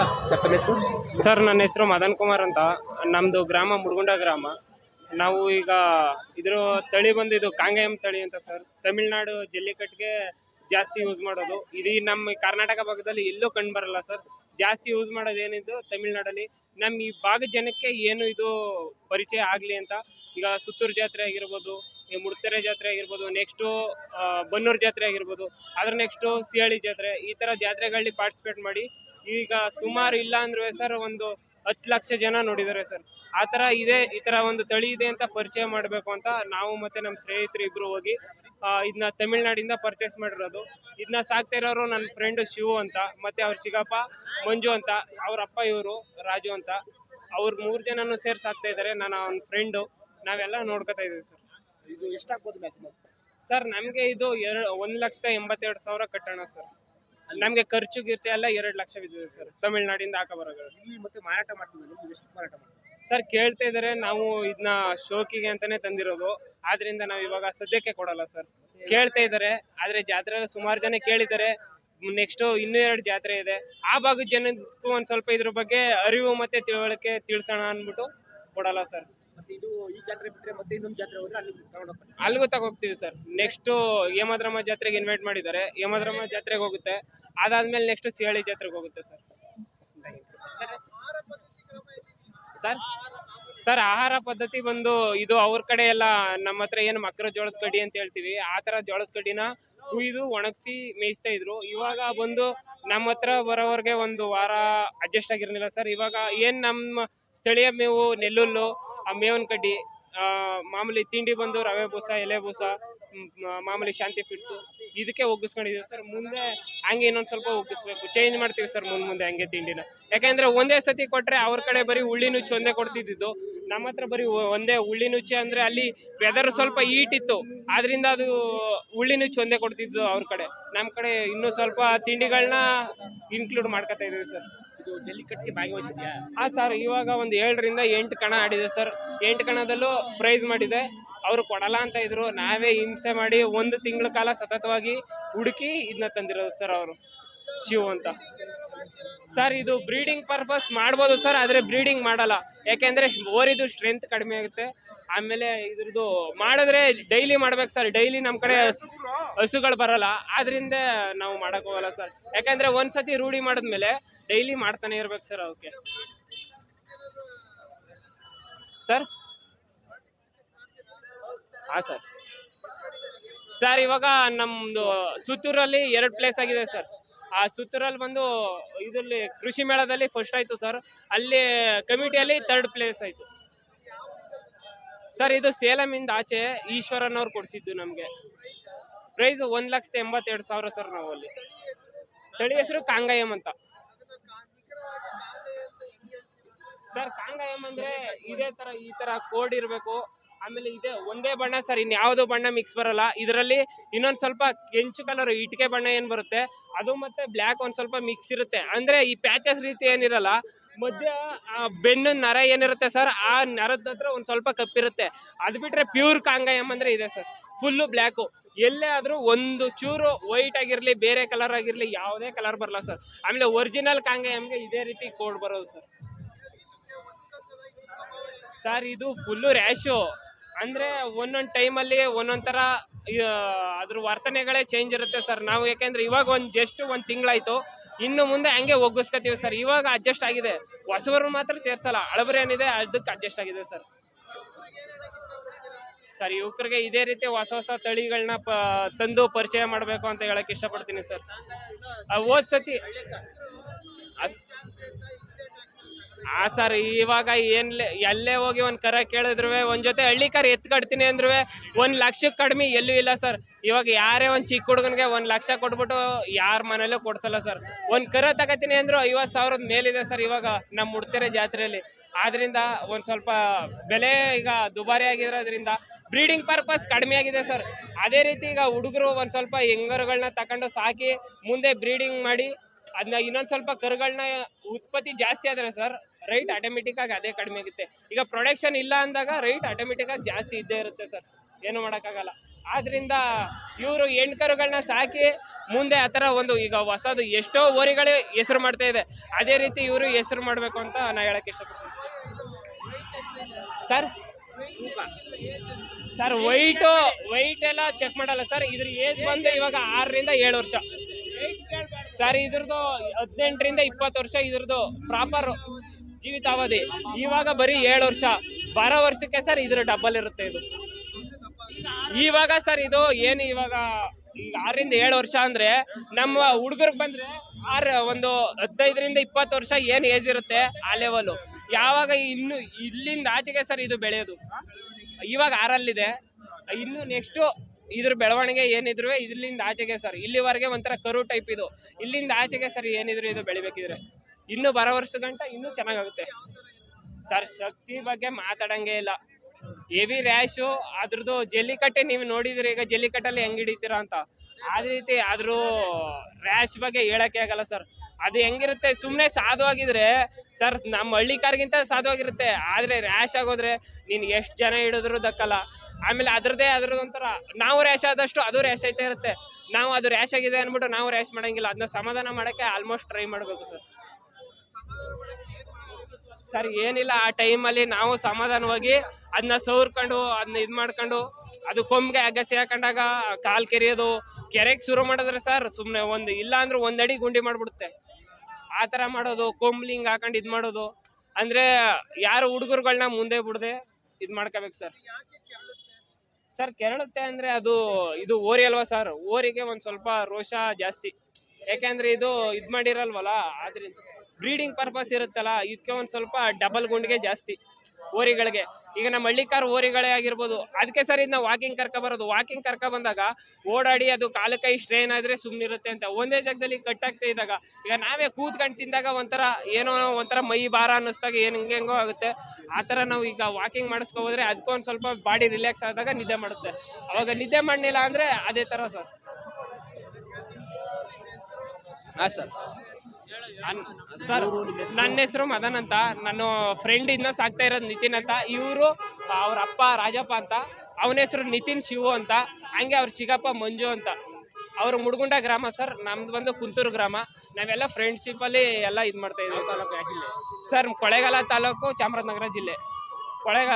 ಹೇಳ. ಸರ್ ತಮ್ಮ ಹೆಸರು? ಸರ್ ನನ್ನ ಹೆಸರು ಮದನ್ ಕುಮಾರ್ ಅಂತ. ನಮ್ಮದು ಗ್ರಾಮ ಮುರುಗುಂಡ ಗ್ರಾಮ. ನಾವು ಈಗ ಇದ್ರ ತಳಿ ಬಂದು ಇದು ಕಾಂಗೇಯಂ ತಳಿ ಅಂತ ಸರ್. ತಮಿಳ್ನಾಡು ಜಲ್ಲಿಕಟ್ಟಿಗೆ ಜಾಸ್ತಿ ಯೂಸ್ ಮಾಡೋದು. ಇದು ನಮ್ಮ ಕರ್ನಾಟಕ ಭಾಗದಲ್ಲಿ ಎಲ್ಲೂ ಕಂಡು ಬರಲ್ಲ ಸರ್. ಜಾಸ್ತಿ ಯೂಸ್ ಮಾಡೋದು ಏನಿದ್ದು ತಮಿಳ್ನಾಡಲ್ಲಿ. ನಮ್ಮ ಈ ಭಾಗದ ಜನಕ್ಕೆ ಏನು ಇದು ಪರಿಚಯ ಆಗಲಿ ಅಂತ. ಈಗ ಸುತ್ತೂರು ಜಾತ್ರೆ ಆಗಿರ್ಬೋದು ಈ ಮುಡ್ತೆರೆ ಜಾತ್ರೆ ಆಗಿರ್ಬೋದು ನೆಕ್ಸ್ಟು ಬನ್ನೂರು ಜಾತ್ರೆ ಆಗಿರ್ಬೋದು ಅದ್ರ ನೆಕ್ಸ್ಟು ಸಿಹಳಿ ಜಾತ್ರೆ ಈ ಥರ ಜಾತ್ರೆಗಳಲ್ಲಿ ಪಾರ್ಟಿಸಿಪೇಟ್ ಮಾಡಿ ಈಗ ಸುಮಾರು ಇಲ್ಲ ಅಂದ್ರೆ ಸರ್ ಒಂದು ಹತ್ತು ಲಕ್ಷ ಜನ ನೋಡಿದ್ದಾರೆ ಸರ್. ಆ ಥರ ಇದೆ ಈ ಥರ ಒಂದು ತಳಿ ಇದೆ ಅಂತ ಪರಿಚಯ ಮಾಡಬೇಕು ಅಂತ ನಾವು ಮತ್ತೆ ನಮ್ಮ ಸ್ನೇಹಿತರು ಇಬ್ರು ಹೋಗಿ ಇದನ್ನ ತಮಿಳ್ನಾಡಿಂದ ಪರ್ಚೇಸ್ ಮಾಡಿರೋದು. ಇದನ್ನ ಸಾಕ್ತಾ ಇರೋರು ನನ್ನ ಫ್ರೆಂಡ್ ಶಿವು ಅಂತ ಮತ್ತೆ ಅವ್ರ ಚಿಕ್ಕಪ್ಪ ಮಂಜು ಅಂತ ಅವ್ರ ಅಪ್ಪ ಇವರು ರಾಜು ಅಂತ. ಅವ್ರ ಮೂರು ಜನನು ಸೇರಿ ಸಾಕ್ತಾ ಇದ್ದಾರೆ ನಾನು ಅವ್ನ ಫ್ರೆಂಡು ನಾವೆಲ್ಲ ನೋಡ್ಕೊತಾ ಇದೀವಿ ಸರ್. ಇದು ಎಷ್ಟಾಗ್ಬೋದು ಸರ್ ನಮಗೆ ಇದು ಎರಡು ಒಂದು ಲಕ್ಷದ ಎಂಬತ್ತೆರಡು ಸಾವಿರ ಕಟ್ಟೋಣ ಸರ್. ನಮಗೆ ಖರ್ಚು ಗಿರ್ಚು ಎಲ್ಲ ಎರಡು ಲಕ್ಷ ಬಿದ್ದಿದೆ ಸರ್. ತಮಿಳ್ನಾಡಿಂದ ಹಾಕ ಬರೋದು. ಇಲ್ಲಿ ಮತ್ತೆ ಮಾರಾಟ ಎಷ್ಟು ಮಾರಾಟ ಮಾಡ್ತೀವಿ? ಸರ್ ಕೇಳ್ತಾ ಇದಾರೆ ನಾವು ಇದನ್ನ ಶೋಕಿಗೆ ಅಂತಾನೆ ತಂದಿರೋದು. ಆದ್ರಿಂದ ನಾವು ಇವಾಗ ಸದ್ಯಕ್ಕೆ ಕೊಡಲ್ಲ ಸರ್. ಕೇಳ್ತಾ ಇದಾರೆ ಆದ್ರೆ ಜಾತ್ರೆ ಸುಮಾರು ಜನ ಕೇಳಿದ್ದಾರೆ. ನೆಕ್ಸ್ಟ್ ಇನ್ನೂ ಎರಡು ಜಾತ್ರೆ ಇದೆ. ಆ ಭಾಗದ ಜನಕ್ಕೂ ಒಂದ್ ಸ್ವಲ್ಪ ಇದ್ರ ಬಗ್ಗೆ ಅರಿವು ಮತ್ತೆ ತಿಳುವಳಿಕೆ ತಿಳಿಸೋಣ ಅಂದ್ಬಿಟ್ಟು ಕೊಡಲ್ಲ ಸರ್. ಮತ್ತೆ ಇದು ಈ ಜಾತ್ರೆ ಬಿಟ್ಟರೆ ಮತ್ತೆ ಇನ್ನೊಂದು ಜಾತ್ರೆ ಹೋದ್ರೆ ಅಲ್ಲಿ ತಗೊಂಡು ಹೋಗ್ತಾರೆ? ಅಲ್ಲಿಗೂ ತಗೋಗ್ತೀವಿ ಸರ್. ನೆಕ್ಸ್ಟ್ ಯಮದ್ರಮ್ಮ ಜಾತ್ರೆಗೆ ಇನ್ವೈಟ್ ಮಾಡಿದ್ದಾರೆ. ಯಮದ್ರಮ್ಮ ಜಾತ್ರೆಗೆ ಹೋಗುತ್ತೆ. ಅದಾದ್ಮೇಲೆ ನೆಕ್ಸ್ಟ್ ಸಿಹಳಿ ಜಾತ್ರೆಗೆ ಹೋಗುತ್ತೆ ಸರ್. ಸರ್ ಸರ್, ಆಹಾರ ಪದ್ಧತಿ ಬಂದು ಇದು ಅವ್ರ ಕಡೆ ಎಲ್ಲ ನಮ್ಮ ಹತ್ರ ಏನು ಮಕ್ಕಳ ಜೋಳದ ಕಡ್ಡಿ ಅಂತ ಹೇಳ್ತೀವಿ. ಆ ಥರ ಜೋಳದ ಕಡ್ಡಿನ ಕುಯ್ದು ಒಣಗಿಸಿ ಮೇಯಿಸ್ತಾ ಇದ್ರು. ಇವಾಗ ಬಂದು ನಮ್ಮ ಹತ್ರ ಬರೋವ್ರಿಗೆ ಒಂದು ವಾರ ಅಡ್ಜಸ್ಟ್ ಆಗಿರಲಿಲ್ಲ ಸರ್. ಇವಾಗ ಏನು ನಮ್ಮ ಸ್ಥಳೀಯ ಮೇವು, ನೆಲ್ಲುಲ್ಲು, ಆ ಮೇವಿನ ಕಡ್ಡಿ ಮಾಮೂಲಿ ತಿಂಡಿ ಬಂದು ರವೆ ಬೂಸ, ಎಲೆ ಬೂಸ ಮಾಮೂಲಿ ಶಾಂತಿ ಫಿಟ್ಸು ಇದಕ್ಕೆ ಒಗ್ಗಿಸ್ಕೊಂಡಿದ್ದೀವಿ ಸರ್. ಮುಂದೆ ಹಂಗೆ ಇನ್ನೊಂದು ಸ್ವಲ್ಪ ಒಗ್ಗಿಸ್ಬೇಕು. ಚೇಂಜ್ ಮಾಡ್ತೀವಿ ಸರ್ ಮುಂದೆ ಮುಂದೆ ಹಂಗೆ ತಿಂಡಿನ. ಯಾಕಂದ್ರೆ ಒಂದೇ ಸತಿ ಕೊಟ್ಟರೆ ಅವ್ರ ಕಡೆ ಬರೀ ಉಳ್ಳಿ ನುಚ್ಚು ಒಂದೇ ಕೊಡ್ತಿದ್ದು ನಮ್ಮ ಹತ್ರ ಬರೀ ಒಂದೇ ಹುಳ್ಳಿ ನುಚ್ಚೆ ಅಂದ್ರೆ ಅಲ್ಲಿ ವೆದರ್ ಸ್ವಲ್ಪ ಈಟ್ ಇತ್ತು. ಆದ್ರಿಂದ ಅದು ಉಳ್ಳಿ ನುಚ್ಚು ಒಂದೇ ಕೊಡ್ತಿದ್ದು ಅವ್ರ ಕಡೆ. ನಮ್ಮ ಕಡೆ ಇನ್ನೂ ಸ್ವಲ್ಪ ತಿಂಡಿಗಳನ್ನ ಇನ್ಕ್ಲೂಡ್ ಮಾಡ್ಕೊತಾ ಇದ್ದೀವಿ ಸರ್. ಇದು ಜಲ್ಲಿಕಟ್ಟಿಗೆ ಭಾಗವಹಿಸಿದ್ಯಾ? ಹಾಂ ಸರ್ ಇವಾಗ ಒಂದು ಏಳರಿಂದ ಎಂಟು ಕಣ ಆಡಿದೆ ಸರ್. ಎಂಟು ಕಣದಲ್ಲೂ ಪ್ರೈಸ್ ಮಾಡಿದೆ. ಅವರು ಕೊಡಲ್ಲ ಅಂತ ಇದ್ರು. ನಾವೇ ಹಿಂಸೆ ಮಾಡಿ ಒಂದು ತಿಂಗಳ ಕಾಲ ಸತತವಾಗಿ ಹುಡುಕಿ ಇದನ್ನ ತಂದಿರೋದು ಸರ್ ಅವರು, ಶಿವ ಅಂತ. ಸರ್, ಇದು ಬ್ರೀಡಿಂಗ್ ಪರ್ಪಸ್ ಮಾಡ್ಬೋದು ಸರ್, ಆದರೆ ಬ್ರೀಡಿಂಗ್ ಮಾಡಲ್ಲ. ಯಾಕೆಂದ್ರೆ ಓರಿದು ಸ್ಟ್ರೆಂತ್ ಕಡಿಮೆ ಆಗುತ್ತೆ. ಆಮೇಲೆ ಇದ್ರದ್ದು ಮಾಡಿದ್ರೆ ಡೈಲಿ ಮಾಡ್ಬೇಕು ಸರ್. ಡೈಲಿ ನಮ್ಮ ಕಡೆ ಹಸ್- ಹಸುಗಳು ಬರಲ್ಲ. ಆದ್ರಿಂದ ನಾವು ಮಾಡೋಕ್ಕೋಗಲ್ಲ ಸರ್. ಯಾಕಂದ್ರೆ ಒಂದ್ಸತಿ ರೂಢಿ ಮಾಡಿದ್ಮೇಲೆ ಡೈಲಿ ಮಾಡ್ತಾನೆ ಇರ್ಬೇಕು ಸರ್ ಅವಕ್ಕೆ ಸರ್ ಹಾ, ಸರ್. ಸರ್, ಇವಾಗ ನಮ್ಮದು ಸುತ್ತೂರಲ್ಲಿ ಎರಡು ಪ್ಲೇಸ್ ಆಗಿದೆ, ಸರ್. ಆ ಸುತ್ತೂರಲ್ಲಿ ಬಂದು ಇದರಲ್ಲಿ ಕೃಷಿ ಮೇಳದಲ್ಲಿ ಫಸ್ಟ್ ಆಯ್ತು, ಸರ್. ಅಲ್ಲಿ ಕಮಿಟಿಯಲ್ಲಿ ಥರ್ಡ್ ಪ್ಲೇಸ್ ಆಯ್ತು. ಸರ್, ಇದು ಸೇಲಮಿಂದ ಆಚೆ ಈಶ್ವರನ್ ಅವ್ರು ಕೊಡಿಸಿದ್ದು ನಮಗೆ. ಪ್ರೈಸ್ ಒಂದ್ ಲಕ್ಷದ ಎಂಬತ್ತೆರಡು ಸಾವಿರ, ಸರ್, ನಾವು ಅಲ್ಲಿ. ತಳಿ ಹೆಸರು ಕಾಂಗಾಯಂ ಅಂತ. ಸರ್ ಕಾಂಗಾಯಂ ಅಂದ್ರೆ ಇದೇ ತರ ಈ ತರ ಕೋಡ್ ಇರಬೇಕು. ಆಮೇಲೆ ಇದೆ ಒಂದೇ ಬಣ್ಣ ಸರ್ ಇನ್ಯಾವುದೋ ಬಣ್ಣ ಮಿಕ್ಸ್ ಬರಲ್ಲ. ಇದರಲ್ಲಿ ಇನ್ನೊಂದು ಸ್ವಲ್ಪ ಕೆಂಚು ಕಲರ್ ಇಟ್ಟಿಗೆ ಬಣ್ಣ ಏನು ಬರುತ್ತೆ, ಅದು ಮತ್ತೆ ಬ್ಲ್ಯಾಕ್ ಒಂದ್ ಸ್ವಲ್ಪ ಮಿಕ್ಸ್ ಇರುತ್ತೆ. ಅಂದ್ರೆ ಈ ಪ್ಯಾಚಸ್ ರೀತಿ ಏನಿರಲ್ಲ, ಮಧ್ಯ ಆ ಬೆನ್ನು ನರ ಏನಿರುತ್ತೆ ಸರ್ ಆ ನರದ ಹತ್ರ ಒಂದ್ ಸ್ವಲ್ಪ ಕಪ್ಪಿರುತ್ತೆ ಅದು ಬಿಟ್ಟರೆ ಪ್ಯೂರ್ ಕಾಂಗಾಯಂ ಅಂದ್ರೆ ಇದೆ ಸರ್ ಫುಲ್ಲು ಬ್ಲ್ಯಾಕು ಎಲ್ಲೇ ಆದ್ರೂ ಒಂದು ಚೂರು ವೈಟ್ ಆಗಿರಲಿ, ಬೇರೆ ಕಲರ್ ಆಗಿರಲಿ, ಯಾವುದೇ ಕಲರ್ ಬರಲ್ಲ ಸರ್ ಆಮೇಲೆ ಒರಿಜಿನಲ್ ಕಾಂಗಾಯಂಗೆ ಇದೇ ರೀತಿ ಕೋಡ್ ಬರೋದು ಸರ್ ಸರ್ ಇದು ಫುಲ್ಲು ರ್ಯಾಶು ಅಂದ್ರೆ ಒಂದೊಂದು ಟೈಮಲ್ಲಿ ಒಂದೊಂದ್ ತರ ಅದ್ರ ವರ್ತನೆಗಳೇ ಚೇಂಜ್ ಇರುತ್ತೆ ಸರ್ ನಾವು ಯಾಕೆಂದ್ರೆ ಇವಾಗ ಒಂದ್ ಜಸ್ಟ್ ಒಂದ್ ತಿಂಗಳಾಯ್ತು. ಇನ್ನು ಮುಂದೆ ಹಂಗೆ ಒಗ್ಗಿಸ್ಕೊತೀವಿ ಸರ್ ಇವಾಗ ಅಡ್ಜಸ್ಟ್ ಆಗಿದೆ. ಹೊಸಬರು ಮಾತ್ರ ಸೇರ್ಸಲ್ಲ. ಅಳಬರ ಏನಿದೆ ಅದಕ್ಕೆ ಅಡ್ಜಸ್ಟ್ ಆಗಿದೆ ಸರ್ ಸರ್ ಯುವಕರಿಗೆ ಇದೇ ರೀತಿ ಹೊಸ ಹೊಸ ತಳಿಗಳನ್ನ ತಂದು ಪರಿಚಯ ಮಾಡಬೇಕು ಅಂತ ಹೇಳಕ್ ಇಷ್ಟಪಡ್ತೀನಿ ಸರ್ ಹೋದ್ ಸತಿ ಆ ಸರ್ ಇವಾಗ ಏನ್ ಎಲ್ಲೇ ಹೋಗಿ ಒಂದ್ ಕರ ಕೇಳಿದ್ರುವೆ, ಒಂದ್ ಜೊತೆ ಹಳ್ಳಿ ಕರ್ ಎತ್ ಕಟ್ತೀನಿ ಅಂದ್ರುವೆ, ಒಂದ್ ಲಕ್ಷಕ್ಕೆ ಕಡಿಮೆ ಎಲ್ಲೂ ಇಲ್ಲ ಸರ್. ಇವಾಗ ಯಾರೇ ಒಂದ್ ಚಿಕ್ಕ ಹುಡುಗನ್ಗೆ ಒಂದ್ ಲಕ್ಷ ಕೊಟ್ಬಿಟ್ಟು ಯಾರ ಮನೇಲೂ ಕೊಡ್ಸಲ್ಲ ಸರ್. ಒಂದ್ ಕರ ತಗತೀನಿ ಅಂದ್ರು ಐವತ್ ಸಾವಿರದ ಮೇಲಿದೆ ಸರ್ ಇವಾಗ ನಮ್ಮ ಮುಡ್ತೆರೆ ಜಾತ್ರೆಯಲ್ಲಿ ಆದ್ರಿಂದ ಒಂದ್ ಸ್ವಲ್ಪ ಬೆಲೆ ಈಗ ದುಬಾರಿ ಆಗಿರೋದ್ರಿಂದ ಬ್ರೀಡಿಂಗ್ ಪರ್ಪಸ್ ಕಡಿಮೆ ಆಗಿದೆ ಸರ್. ಅದೇ ರೀತಿ ಈಗ ಹುಡುಗರು ಒಂದ್ ಸ್ವಲ್ಪ ಹೆಂಗರುಗಳನ್ನ ತಕೊಂಡು ಸಾಕಿ ಮುಂದೆ ಬ್ರೀಡಿಂಗ್ ಮಾಡಿ ಅದನ್ನ ಇನ್ನೊಂದು ಸ್ವಲ್ಪ ಕರುಗಳನ್ನ ಉತ್ಪತ್ತಿ ಜಾಸ್ತಿ ಆದರೆ ಸರ್ ರೈಟ್ ಆಟೋಮೆಟಿಕ್ಕಾಗಿ ಅದೇ ಕಡಿಮೆ ಆಗುತ್ತೆ. ಈಗ ಪ್ರೊಡಕ್ಷನ್ ಇಲ್ಲ ಅಂದಾಗ ರೈಟ್ ಆಟೋಮೆಟಿಕ್ಕಾಗಿ ಜಾಸ್ತಿ ಇದ್ದೇ ಇರುತ್ತೆ ಸರ್. ಏನು ಮಾಡೋಕ್ಕಾಗಲ್ಲ. ಆದ್ದರಿಂದ ಇವರು ಹೆಣ್ಕರುಗಳನ್ನ ಸಾಕಿ ಮುಂದೆ ಆ ಥರ ಒಂದು ಈಗ ಹೊಸದು ಎಷ್ಟೋ ಓರಿಗಳೇ ಹೆಸರು ಮಾಡ್ತಾ ಇದೆ. ಅದೇ ರೀತಿ ಇವರು ಹೆಸರು ಮಾಡಬೇಕು ಅಂತ ನಾನು ಹೇಳಕ್ಕೆ ಇಷ್ಟಪಡ್ತೀನಿ. ಸರ್? ಸರ್ ವೈಟು ವೈಟ್ ಎಲ್ಲ ಚೆಕ್ ಮಾಡಲ್ಲ ಸರ್. ಇದ್ರ ಏಜ್ ಬಂದು ಇವಾಗ ಆರರಿಂದ ಏಳು ವರ್ಷ. ಸರ್, ಇದ್ರದ್ದು ಹದಿನೆಂಟರಿಂದ ಇಪ್ಪತ್ತು ವರ್ಷ, ಇದ್ರದ್ದು ಪ್ರಾಪರ್ ಜೀವಿತಾವಧಿ. ಇವಾಗ ಬರೀ ಏಳು ವರ್ಷ. ಬಾರೋ ವರ್ಷಕ್ಕೆ ಸರ್, ಇದ್ರ ಡಬಲ್ ಇರುತ್ತೆ ಇದು. ಇವಾಗ ಸರ್, ಇದು ಏನು ಇವಾಗ ಆರರಿಂದ ಏಳು ವರ್ಷ ಅಂದ್ರೆ, ನಮ್ಮ ಹುಡುಗರಿಗೆ ಬಂದ್ರೆ ಆರ್, ಒಂದು ಹದಿನೈದರಿಂದ ಇಪ್ಪತ್ತು ವರ್ಷ ಏನು ಏಜ್ ಇರುತ್ತೆ? ಆ ಲೆವೆಲು ಯಾವಾಗ ಇನ್ನು ಇಲ್ಲಿಂದ ಆಚೆಗೆ ಸರ್, ಇದು ಬೆಳೆಯೋದು. ಇವಾಗ ಆರಲ್ಲಿದೆ. ಇನ್ನು ನೆಕ್ಸ್ಟು ಇದ್ರ ಬೆಳವಣಿಗೆ ಏನಿದ್ರು ಇಲ್ಲಿಂದ ಆಚೆಗೆ ಸರ್. ಇಲ್ಲಿವರೆಗೆ ಒಂಥರ ಕರು ಟೈಪ್ ಇದು. ಇಲ್ಲಿಂದ ಆಚೆಗೆ ಸರ್ ಏನಿದ್ರು ಇದು ಬೆಳಿಬೇಕಿದ್ರೆ. ಇನ್ನು ಬರೋ ವರ್ಷ ಗಂಟ ಇನ್ನೂ ಚೆನ್ನಾಗಾಗುತ್ತೆ. ಸರ್, ಶಕ್ತಿ ಬಗ್ಗೆ ಮಾತಾಡಂಗೆ ಇಲ್ಲ. ಹೆವಿ ರ್ಯಾಶು ಅದ್ರದ್ದು ಜಲ್ಲಿಕಟ್ಟೆ ನೀವು ನೋಡಿದ್ರಿ ಈಗ ಜಲ್ಲಿಕಟ್ಟಲ್ಲಿ ಹೆಂಗ್ ಹಿಡಿತೀರಾ ಅಂತ. ಅದೇ ರೀತಿ ಅದ್ರ ರ್ಯಾಶ್ ಬಗ್ಗೆ ಹೇಳಕ್ಕೆ ಆಗಲ್ಲ ಸರ್. ಅದು ಹೆಂಗಿರುತ್ತೆ ಸುಮ್ಮನೆ ಸಾಧುವಾಗಿದ್ರೆ ಸರ್ ನಮ್ಮ ಹಳ್ಳಿಕಾರ್ಗಿಂತ ಸಾಧುವಾಗಿರುತ್ತೆ ಆದರೆ ರ್ಯಾಶ್ ಆಗೋದ್ರೆ ನೀನು ಎಷ್ಟು ಜನ ಹಿಡಿದ್ರು ದಕ್ಕಲ್ಲ. ಆಮೇಲೆ ಅದ್ರದ್ದೇ ಅದ್ರದ್ದು ನಾವು ರ್ಯಾಶ್ ಆದಷ್ಟು ಅದು ರ್ಯಾಶ್ ಆಯ್ತಾ ಇರುತ್ತೆ. ನಾವು ಅದು ರ್ಯಾಶ್ ಆಗಿದೆ ಅಂದ್ಬಿಟ್ಟು ನಾವು ರ್ಯಾಶ್ ಮಾಡಂಗಿಲ್ಲ. ಅದನ್ನ ಸಮಾಧಾನ ಮಾಡೋಕ್ಕೆ ಆಲ್ಮೋಸ್ಟ್ ಟ್ರೈ ಮಾಡಬೇಕು ಸರ್. ಸರ್, ಏನಿಲ್ಲ, ಆ ಟೈಮಲ್ಲಿ ನಾವು ಸಮಾಧಾನವಾಗಿ ಅದನ್ನ ಸೌರ್ಕೊಂಡು ಅದನ್ನ ಇದು ಮಾಡ್ಕೊಂಡು, ಅದು ಕೊಂಬಿಗೆ ಅಗಸಿ ಹಾಕೊಂಡಾಗ ಕಾಲ್ ಕೆರೆಯೋದು. ಕೆರೆಗೆ ಶುರು ಮಾಡಿದ್ರೆ ಸರ್ ಸುಮ್ಮನೆ ಒಂದು ಇಲ್ಲ ಅಂದ್ರೆ ಒಂದಡಿ ಗುಂಡಿ ಮಾಡಿಬಿಡುತ್ತೆ. ಆ ಥರ ಮಾಡೋದು, ಕೊಂಬ್ಲಿಂಗ್ ಹಾಕೊಂಡು ಇದು ಮಾಡೋದು. ಅಂದರೆ ಯಾರು ಹುಡುಗರುಗಳನ್ನ ಮುಂದೆ ಬಿಡದೆ ಇದು ಮಾಡ್ಕೋಬೇಕು ಸರ್. ಸರ್ ಕೆರಳುತ್ತೆ ಅಂದ್ರೆ ಅದು ಇದು ಓರಿ ಅಲ್ವಾ ಸರ್? ಓರಿಗೆ ಒಂದ್ ಸ್ವಲ್ಪ ರೋಷ ಜಾಸ್ತಿ. ಯಾಕೆಂದ್ರೆ ಇದು ಇದ್ ಮಾಡಿರಲ್ವಲ್ಲ, ಆದ್ರಿಂದ ಬ್ರೀಡಿಂಗ್ ಪರ್ಪಸ್ ಇರುತ್ತಲ್ಲ ಇದಕ್ಕೆ ಒಂದ್ ಸ್ವಲ್ಪ ಡಬಲ್ ಗುಂಡಿಗೆ ಜಾಸ್ತಿ, ಓರಿಗಳಿಗೆ. ಈಗ ನಮ್ಮ ಹಳ್ಳಿಕಾರ್ ಓರಿಗಳೇ ಆಗಿರ್ಬೋದು. ಅದಕ್ಕೆ ಸರ್ ಇದನ್ನ ವಾಕಿಂಗ್ ಕರ್ಕ ಬರೋದು. ವಾಕಿಂಗ್ ಕರ್ಕ ಬಂದಾಗ ಓಡಾಡಿ ಅದು ಕಾಲು ಕೈ ಸ್ಟ್ರೈನ್ ಆದರೆ ಸುಮ್ಮನಿರುತ್ತೆ ಅಂತ. ಒಂದೇ ಜಾಗದಲ್ಲಿ ಕಟ್ಟಾಗ್ತಾ ಇದ್ದಾಗ ಈಗ ನಾವೇ ಕೂತ್ಕೊಂಡು ತಿಂದಾಗ ಒಂಥರ ಏನೋ ಒಂಥರ ಮೈ ಭಾರ ಅನ್ನಿಸ್ದಾಗ ಏನು ಹಿಂಗೆಂಗೋ ಆಗುತ್ತೆ. ಆ ಥರ ನಾವು ಈಗ ವಾಕಿಂಗ್ ಮಾಡಿಸ್ಕೊ ಹೋದ್ರೆ ಅದಕ್ಕೂ ಒಂದು ಸ್ವಲ್ಪ ಬಾಡಿ ರಿಲ್ಯಾಕ್ಸ್ ಆದಾಗ ನಿದ್ದೆ ಮಾಡುತ್ತೆ. ಅವಾಗ ನಿದ್ದೆ ಮಾಡಲಿಲ್ಲ ಅಂದರೆ ಅದೇ ಥರ ಸರ್. ಹಾಂ ಸರ್. ಸರ್, ನನ್ನ ಹೆಸರು ಮದನ್ ಅಂತ. ನಾನು ಫ್ರೆಂಡ್ ಇಂದ ಸಾಕ್ತಾ ಇರೋದು ನಿತಿನ್ ಅಂತ. ಇವರು, ಅವ್ರ ಅಪ್ಪ ರಾಜಪ್ಪ ಅಂತ. ಅವನ ಹೆಸರು ನಿತಿನ್ ಶಿವು ಅಂತ. ಹಂಗೆ ಅವ್ರ ಚಿಕ್ಕಪ್ಪ ಮಂಜು ಅಂತ. ಅವರು ಮುಡ್ಗುಂಡ ಗ್ರಾಮ ಸರ್, ನಮ್ದು ಬಂದು ಕುಂತೂರು ಗ್ರಾಮ. ನಾವೆಲ್ಲ ಫ್ರೆಂಡ್ಶಿಪ್ ಅಲ್ಲಿ ಎಲ್ಲ ಇದು ಮಾಡ್ತಾ ಇದ್ದೀವಿ. ಸರ್, ಕೊಳೆಗಾಲ ತಾಲೂಕು ಚಾಮರಾಜನಗರ ಜಿಲ್ಲೆ. ಕೊಳೆಗ